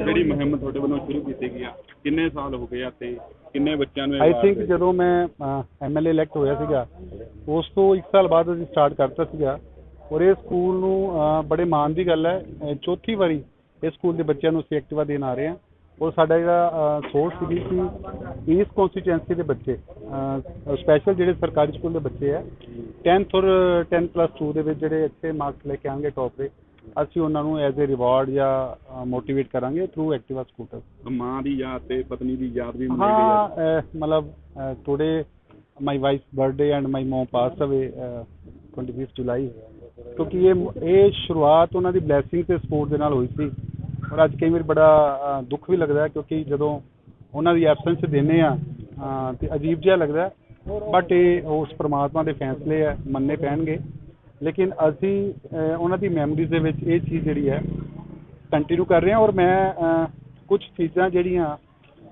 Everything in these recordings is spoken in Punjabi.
ਜਿਹੜੀ ਮੁਹਿੰਮ ਤੁਹਾਡੇ ਵੱਲੋਂ ਸ਼ੁਰੂ ਕੀਤੀ ਗਈ ਆ? ਕਿੰਨੇ ਸਾਲ ਹੋ ਗਏ ਆ ਤੇ ਕਿੰਨੇ ਬੱਚਿਆਂ ਨੂੰ ਆਈ ਥਿੰਕ? ਜਦੋਂ ਮੈਂ ਐਮਐਲਏ ਇਲੈਕਟ ਹੋਇਆ ਸੀਗਾ ਉਸ ਤੋਂ 1 ਸਾਲ ਬਾਅਦ ਅਸੀਂ ਸਟਾਰਟ ਕਰਤਾ ਸੀਗਾ। ਔਰ ਇਹ ਸਕੂਲ ਨੂੰ ਬੜੇ ਮਾਣ ਦੀ ਗੱਲ ਹੈ ਚੌਥੀ ਵਾਰੀ ਇਸ ਸਕੂਲ ਦੇ ਬੱਚਿਆਂ ਨੂੰ ਅਸੀਂ ਐਕਟਿਵਾ ਦੇਣ ਆ ਰਹੇ ਹਾਂ। ਔਰ ਸਾਡਾ ਜਿਹੜਾ ਸੋਚ ਸੀਗੀ ਕਿ ਇਸ ਕਨਸਟੀਚੁਐਂਸੀ ਦੇ ਬੱਚੇ ਸਪੈਸ਼ਲ ਜਿਹੜੇ ਸਰਕਾਰੀ ਸਕੂਲ ਦੇ ਬੱਚੇ ਹੈ 10th ਔਰ 10 ਪਲੱਸ 2 ਦੇ ਵਿੱਚ ਜਿਹੜੇ ਅੱਛੇ ਮਾਰਕਸ ਲੈ ਕੇ ਆਣਗੇ ਟੌਪ ਦੇ ਅਸੀਂ ਉਹਨਾਂ ਨੂੰ ਐਜ਼ ਅ ਰਿਵਾਰਡ ਜਾਂ ਮੋਟੀਵੇਟ ਕਰਾਂਗੇ ਥਰੂ ਐਕਟਿਵਾ ਸਕੂਟਰ ਮਾਂ ਦੀ ਯਾਦ ਤੇ ਪਤਨੀ ਦੀ ਯਾਦ ਵੀ ਮਨਾਈ ਗਈ ਹਾਂ ਆ ਅਹ, ਮਤਲਬ today my wife birthday and my mom pass away 25 July. ਕਿਉਂਕਿ ਇਹ ਇਹ ਸ਼ੁਰੂਆਤ ਉਹਨਾਂ ਦੀ ਬਲੇਸਿੰਗ ਤੇ ਸਪੋਰਟ ਦੇ ਨਾਲ ਹੋਈ ਸੀ। ਔਰ ਅੱਜ ਕਈ ਵਾਰ ਬੜਾ ਅਹ, ਦੁੱਖ ਵੀ ਲੱਗਦਾ ਹੈ ਕਿਉਂਕਿ ਜਦੋਂ ਉਹਨਾਂ ਦੀ ਐਬਸੈਂਸ ਦਿੰਦੇ ਆ ਅਹ, ਤੇ ਅਜੀਬ ਜਿਹਾ ਲੱਗਦਾ ਬਟ ਇਹ ਉਸ ਪ੍ਰਮਾਤਮਾ ਦੇ ਫੈਸਲੇ ਆ ਮੰਨਣੇ ਪੈਣਗੇ। ਲੇਕਿਨ ਅਸੀਂ ਅਹ, ਉਹਨਾਂ ਦੀ ਮੈਮਰੀਜ਼ ਦੇ ਵਿੱਚ ਇਹ ਚੀਜ਼ ਜਿਹੜੀ ਹੈ ਕੰਟੀਨਿਊ ਕਰ ਰਿਹਾ ਔਰ ਮੈਂ ਕੁਝ ਚੀਜ਼ਾਂ ਜਿਹੜੀਆਂ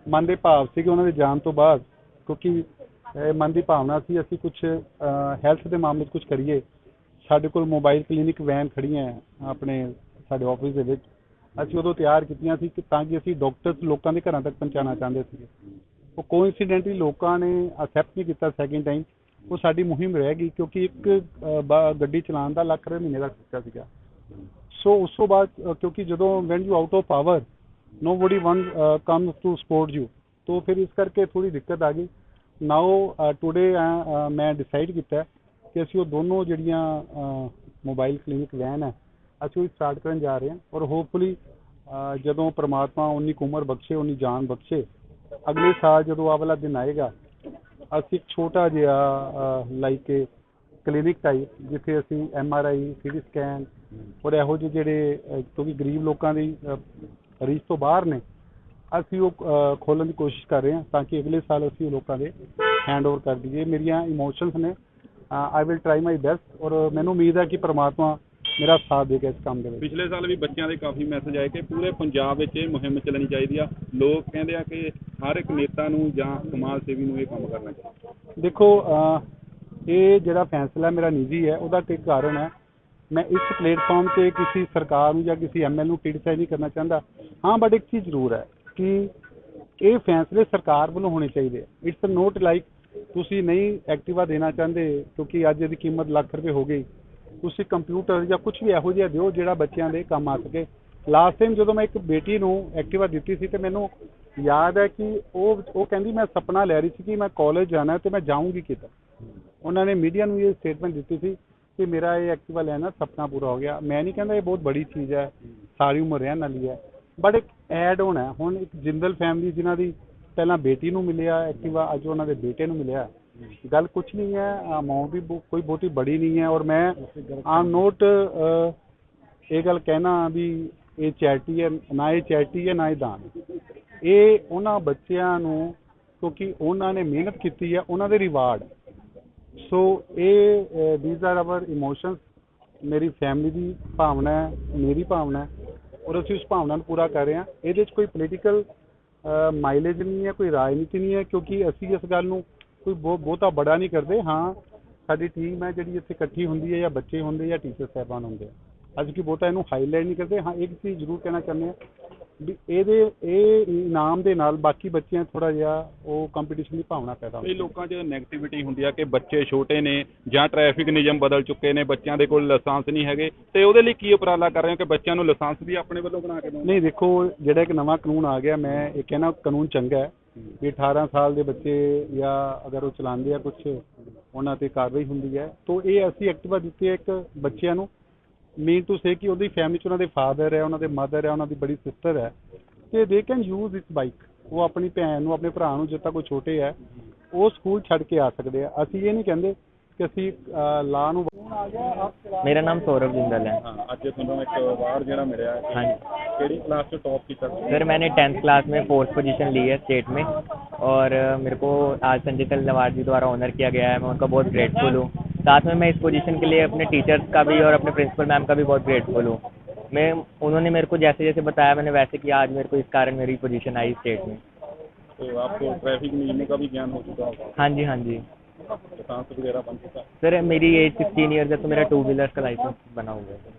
ਮਨ ਦੇ ਭਾਵ ਸੀਗੇ ਉਹਨਾਂ ਦੇ ਜਾਣ ਤੋਂ ਬਾਅਦ, ਕਿਉਂਕਿ ਮਨ ਦੀ ਭਾਵਨਾ ਸੀ ਅਸੀਂ ਕੁਝ ਹੈਲਥ ਦੇ ਮਾਮਲੇ 'ਚ ਕੁਝ ਕਰੀਏ। ਸਾਡੇ ਕੋਲ ਮੋਬਾਈਲ ਕਲੀਨਿਕ ਵੈਨ ਖੜੀਆਂ ਆਪਣੇ, ਸਾਡੇ ਆਫਿਸ ਦੇ ਵਿੱਚ। ਅਸੀਂ ਉਦੋਂ ਤਿਆਰ ਕੀਤੀਆਂ ਸੀ ਕਿ ਤਾਂ ਕਿ ਅਸੀਂ ਡਾਕਟਰਸ ਲੋਕਾਂ ਦੇ ਘਰਾਂ ਤੱਕ ਪਹੁੰਚਾਉਣਾ ਚਾਹੁੰਦੇ ਸੀ ਉਹ ਕੋਇਨਸੀਡੈਂਟਲੀ ਲੋਕਾਂ ਨੇ ਅਸੈਪਟ ਨਹੀਂ ਕੀਤਾ ਸੈਕਿੰਡ ਟਾਈਮ ਉਹ ਸਾਡੀ ਮੁਹਿੰਮ ਰਹਿ ਗਈ ਕਿਉਂਕਿ ਇੱਕ ਗੱਡੀ ਚਲਾਉਣ ਦਾ ਲੱਖ ਰੁਪਏ ਮਹੀਨੇ ਦਾ ਖਰਚਾ ਸੀਗਾ। ਸੋ ਉਸ ਤੋਂ ਬਾਅਦ ਕਿਉਂਕਿ ਜਦੋਂ when you out of power nobody one comes to support you ਤੋ ਫਿਰ ਇਸ ਕਰਕੇ ਥੋੜੀ ਦਿੱਕਤ ਆ ਗਈ। ਨਾਓ ਟੁਡੇ ਮੈਂ ਡਿਸਾਈਡ ਕੀਤਾ ਕਿ ਅਸੀਂ ਉਹ ਦੋਨੋਂ ਜਿਹੜੀਆਂ ਮੋਬਾਈਲ ਕਲੀਨਿਕ ਵੈਨ ਹੈ, ਅਸੀਂ ਉਹ ਸਟਾਰਟ ਕਰਨ ਜਾ ਰਹੇ ਹਾਂ ਔਰ ਹੋਪਫੁਲੀ ਜਦੋਂ ਪ੍ਰਮਾਤਮਾ ਉਨੀ ਕੁ ਉਮਰ ਬਖਸ਼ੇ, ਉਨੀ ਜਾਨ ਬਖਸ਼ੇ, ਅਗਲੇ ਸਾਲ ਜਦੋਂ ਆਹ ਵਾਲਾ ਦਿਨ ਆਏਗਾ, ਅਸੀਂ ਇੱਕ ਛੋਟਾ ਜਿਹਾ ਲਾਈਕ ਕਲੀਨਿਕ ਟਾਈਪ ਜਿੱਥੇ ਅਸੀਂ M R I CT scan ਔਰ ਇਹੋ ਜਿਹੇ ਜਿਹੜੇ ਅਹ, ਕਿਉਂਕਿ ਗਰੀਬ ਲੋਕਾਂ ਦੀ ਅਹ, ਰੀਚ ਤੋਂ ਬਾਹਰ ਨੇ ਅਸੀਂ ਉਹ ਖੋਲਣ ਦੀ ਕੋਸ਼ਿਸ਼ ਕਰ ਰਹੇ ਹਾਂ ਤਾਂ ਕਿ ਅਗਲੇ ਸਾਲ ਅਸੀਂ ਉਹ ਲੋਕਾਂ ਦੇ ਹੈਂਡ ਓਵਰ ਕਰ ਦਈਏ। ਮੇਰੀਆਂ ਇਮੋਸ਼ਨਸ ਨੇ I will try my best ਔਰ ਮੈਨੂੰ ਉਮੀਦ ਹੈ ਕਿ ਪ੍ਰਮਾਤਮਾ ਮੇਰਾ ਸਾਥ ਦੇਗਾ ਇਸ ਕੰਮ ਦੇ ਵਿੱਚ। ਪਿਛਲੇ ਸਾਲ ਵੀ ਬੱਚਿਆਂ ਦੇ ਕਾਫੀ ਮੈਸੇਜ ਆਏ ਕਿ ਪੂਰੇ ਪੰਜਾਬ ਵਿੱਚ ਇਹ ਮੁਹਿੰਮ ਚੱਲਣੀ ਚਾਹੀਦੀ ਆ। ਲੋਕ ਕਹਿੰਦੇ ਆ ਕਿ ਹਰ ਇੱਕ ਨੇਤਾ ਨੂੰ ਜਾਂ ਸਮਾਜ ਸੇਵੀ ਨੂੰ ਇਹ ਕੰਮ ਕਰਨਾ ਚਾਹੀਦਾ। ਦੇਖੋ ਅਹ, ਇਹ ਜਿਹੜਾ ਫੈਸਲਾ ਮੇਰਾ ਨਿੱਜੀ ਹੈ, ਉਹਦਾ ਕਈ ਕਾਰਨ ਹੈ। ਮੈਂ ਇਸ ਪਲੇਟਫਾਰਮ ਤੇ ਕਿਸੇ ਸਰਕਾਰ ਨੂੰ ਜਾਂ ਕਿਸੇ ਐਮਐਲ ਨੂੰ ਕ੍ਰਿਟਿਸਾਈਜ਼ ਨਹੀਂ ਕਰਨਾ ਚਾਹੁੰਦਾ। ਹਾਂ ਬਟ ਇੱਕ ਚੀਜ਼ ਜ਼ਰੂਰ ਹੈ ਕਿ ਇਹ ਫੈਸਲੇ ਸਰਕਾਰ ਵੱਲੋਂ ਹੋਣੇ ਚਾਹੀਦੇ ਇਟਸ ਨੋਟ ਲਾਈਕ ਤੁਸੀਂ ਨਹੀਂ ਐਕਟਿਵਾ ਦੇਣਾ ਚਾਹੁੰਦੇ ਕਿਉਂਕਿ ਅੱਜ ਇਹਦੀ ਕੀਮਤ ਲੱਖ ਰੁਪਏ ਹੋ ਗਈ। ਤੁਸੀਂ ਕੰਪਿਊਟਰ ਜਾਂ ਕੁਝ ਵੀ ਇਹੋ ਜਿਹਾ ਦਿਓ ਜਿਹੜਾ ਬੱਚਿਆਂ ਦੇ ਕੰਮ ਆ ਸਕੇ। ਲਾਸਟ ਟਾਈਮ ਜਦੋਂ ਮੈਂ ਇੱਕ ਬੇਟੀ ਨੂੰ ਐਕਟਿਵਾ ਦਿੱਤੀ ਸੀ ਤੇ ਮੈਨੂੰ ਯਾਦ ਹੈ ਕਿ ਉਹ ਉਹ ਕਹਿੰਦੀ ਮੈਂ ਸੁਪਨਾ ਲੈ ਰਹੀ ਸੀ ਕਿ ਮੈਂ ਕਾਲਜ ਜਾਣਾ ਹੈ ਤੇ ਮੈਂ ਜਾਊਂਗੀ ਕਿੱਦਾਂ ਉਹਨਾਂ ਨੇ ਮੀਡੀਆ ਨੂੰ ਇਹ ਸਟੇਟਮੈਂਟ ਦਿੱਤੀ ਸੀ ਕਿ ਮੇਰਾ ਇਹ ਐਕਟਿਵਾ ਲੈਣਾ ਸੁਪਨਾ ਪੂਰਾ ਹੋ ਗਿਆ। ਮੈਂ ਨਹੀਂ ਕਹਿੰਦਾ ਇਹ ਬਹੁਤ ਬੜੀ ਚੀਜ਼ ਹੈ, ਸਾਰੀ ਉਮਰ ਰਹਿਣ ਵਾਲੀ ਹੈ। ਬਟ ਇੱਕ ਐਡ ਹੋਣਾ ਹੁਣ ਇੱਕ ਜਿੰਦਲ ਫੈਮਿਲੀ ਜਿਨ੍ਹਾਂ ਦੀ ਪਹਿਲਾਂ ਬੇਟੀ ਨੂੰ ਮਿਲਿਆ ਐਕਟਿਵਾ ਅੱਜ ਉਹਨਾਂ ਦੇ ਬੇਟੇ ਨੂੰ ਮਿਲਿਆ। ਗੱਲ ਕੁਝ ਨਹੀਂ ਹੈ ਅਮਾਉਂਟ ਵੀ ਕੋਈ ਬਹੁਤੀ ਬੜੀ ਨਹੀਂ ਹੈ ਔਰ ਮੈਂ ਆਮ ਨੋਟ ਇਹ ਗੱਲ ਕਹਿਣਾ ਵੀ ਇਹ ਚੈਰਿਟੀ ਹੈ, ਨਾ ਇਹ ਚੈਰਿਟੀ ਹੈ, ਨਾ ਇਹ ਦਾਨ ਇਹ ਉਹਨਾਂ ਬੱਚਿਆਂ ਨੂੰ ਕਿਉਂਕਿ ਉਹਨਾਂ ਨੇ ਮਿਹਨਤ ਕੀਤੀ ਹੈ, ਉਹਨਾਂ ਦੇ ਰਿਵਾਰਡ ਸੋ ਇਹ ਥੀਸ ਆਰ ਆਵਰ ਇਮੋਸ਼ਨਸ ਮੇਰੀ ਫੈਮਿਲੀ ਦੀ ਭਾਵਨਾ ਹੈ ਮੇਰੀ ਭਾਵਨਾ ਹੈ ਔਰ ਅਸੀਂ ਉਸ ਭਾਵਨਾ ਨੂੰ ਪੂਰਾ ਕਰ ਰਹੇ ਹਾਂ ਇਹਦੇ 'ਚ ਕੋਈ ਪੋਲੀਟੀਕਲ ਮਾਈਲੇਜ ਨਹੀਂ ਹੈ ਕੋਈ ਰਾਜਨੀਤੀ ਨਹੀਂ ਹੈ ਕਿਉਂਕਿ ਅਸੀਂ ਇਸ ਗੱਲ ਨੂੰ ਕੋਈ ਬਹੁ- ਬਹੁਤਾ ਬੜਾ ਨਹੀਂ ਕਰਦੇ ਹਾਂ ਸਾਡੀ ਟੀਮ ਹੈ ਜਿਹੜੀ ਇੱਥੇ ਇਕੱਠੀ ਹੁੰਦੀ ਹੈ ਜਾਂ ਬੱਚੇ ਹੁੰਦੇ ਜਾਂ ਟੀਚਰ ਸਾਹਿਬਾਨ ਹੁੰਦੇ ਆ ਅੱਜ ਕੀ ਬਹੁਤਾ ਇਹਨੂੰ ਹਾਈਲਾਈਟ ਨਹੀਂ ਕਰਦੇ ਹਾਂ ਇੱਕ ਚੀਜ਼ ਜ਼ਰੂਰ ਕਹਿਣਾ ਚਾਹੁੰਦੇ ਹਾਂ ਵੀ ਇਹਦੇ ਇਹ ਇਨਾਮ ਦੇ ਨਾਲ ਬਾਕੀ ਬੱਚਿਆਂ ਥੋੜਾ ਜਿਹਾ ਉਹ ਕੰਪੀਟੀਸ਼ਨ ਦੀ ਭਾਵਨਾ ਪੈਦਾ ਹੁੰਦੀ ਕਈ ਲੋਕਾਂ 'ਚ ਨੈਗੇਟਿਵਿਟੀ ਹੁੰਦੀ ਆ ਕਿ ਬੱਚੇ ਛੋਟੇ ਨੇ ਜਾਂ ਟ੍ਰੈਫਿਕ ਨਿਯਮ ਬਦਲ ਚੁੱਕੇ ਨੇ ਬੱਚਿਆਂ ਦੇ ਕੋਲ ਲਾਇਸੈਂਸ ਨਹੀਂ ਹੈਗੇ। ਤੇ ਉਹਦੇ ਲਈ ਕੀ ਉਪਰਾਲਾ ਕਰ ਰਹੇ ਹੋ ਕਿ ਬੱਚਿਆਂ ਨੂੰ ਲਾਇਸੈਂਸ ਵੀ ਆਪਣੇ ਵੱਲੋਂ ਬਣਾ ਕੇ ਦਿਓ? ਨਹੀਂ ਦੇਖੋ ਜਿਹੜਾ ਇੱਕ ਨਵਾਂ ਕਾਨੂੰਨ ਆ ਗਿਆ ਮੈਂ ਇਹ ਕਹਿਣਾ ਕਾਨੂੰਨ ਚੰਗਾ ਹੈ ਵੀ 18 ਸਾਲ ਦੇ ਬੱਚੇ ਜਾਂ ਅਗਰ ਉਹ ਚਲਾਉਂਦੇ ਆ ਕੁਝ ਉਹਨਾਂ ਤੇ ਕਾਰਵਾਈ ਹੁੰਦੀ ਹੈ। ਤੋਂ ਇਹ ਅਸੀਂ ਐਕਟਿਵਾ ਦਿੱਤੀ ਹੈ ਇੱਕ ਬੱਚਿਆਂ ਨੂੰ ਮੀਨ ਟੂ ਸੇ ਕਿ ਉਹਦੀ ਫੈਮਿਲੀ ਚ ਉਹਨਾਂ ਦੇ ਫਾਦਰ ਹੈ ਉਹਨਾਂ ਦੇ ਮਦਰ ਹੈ ਉਹਨਾਂ ਦੀ ਬੜੀ ਸਿਸਟਰ ਹੈ ਤੇ ਦੇ ਕੈਨ ਯੂਜ਼ ਇਸ ਬਾਈਕ ਉਹ ਆਪਣੀ ਭੈਣ ਨੂੰ ਆਪਣੇ ਭਰਾ ਨੂੰ ਜਿੱਦਾਂ ਤੱਕ ਕੋਈ ਛੋਟੇ ਹੈ ਉਹ ਸਕੂਲ ਛੱਡ ਕੇ ਆ ਸਕਦੇ ਆ ਅਸੀਂ ਇਹ ਨਹੀਂ ਕਹਿੰਦੇ ਕਿ ਅਸੀਂ ਲਾ ਨੂੰ ਮੇਰਾ ਨਾਮ ਸੌਰਵ ਜਿੰਦਲ है ਹਾਂ ਅੱਜ ਤੁਹਾਨੂੰ ਇੱਕ ਅਵਾਰਡ ਜਿਹੜਾ ਮਿਲਿਆ ਹੈ हाँ जी ਕਿਹੜੀ ਕਲਾਸ 'ਚ ਟੌਪ ਕੀਤਾ ਸੀ? सर मैंने टेंथ क्लास में फोर्थ पोजीशन ली है स्टेट में और अ, मेरे को आज संजय तल अवार्ड जी द्वारा ऑनर किया गया है मैं उनका बहुत ग्रेटफुल हूँ साथ में मैं इस पोजीशन के लिए अपने टीचर्स का भी और अपने प्रिंसिपल मैम का भी बहुत ग्रेटफुल हूँ। मैं उन्होंने मेरे को जैसे जैसे बताया मैंने वैसे किया आज मेरे को इस कारण मेरी पोजीशन आई स्टेट में। तो आपको ट्रैफ़िक नियमों का भी ज्ञान हो चुका होगा। हाँ जी हाँ जी। चुका। सर मेरी एज सिक्सटीन ईयर है तो मेरा टू व्हीलर का लाइसेंस बना हुआ है।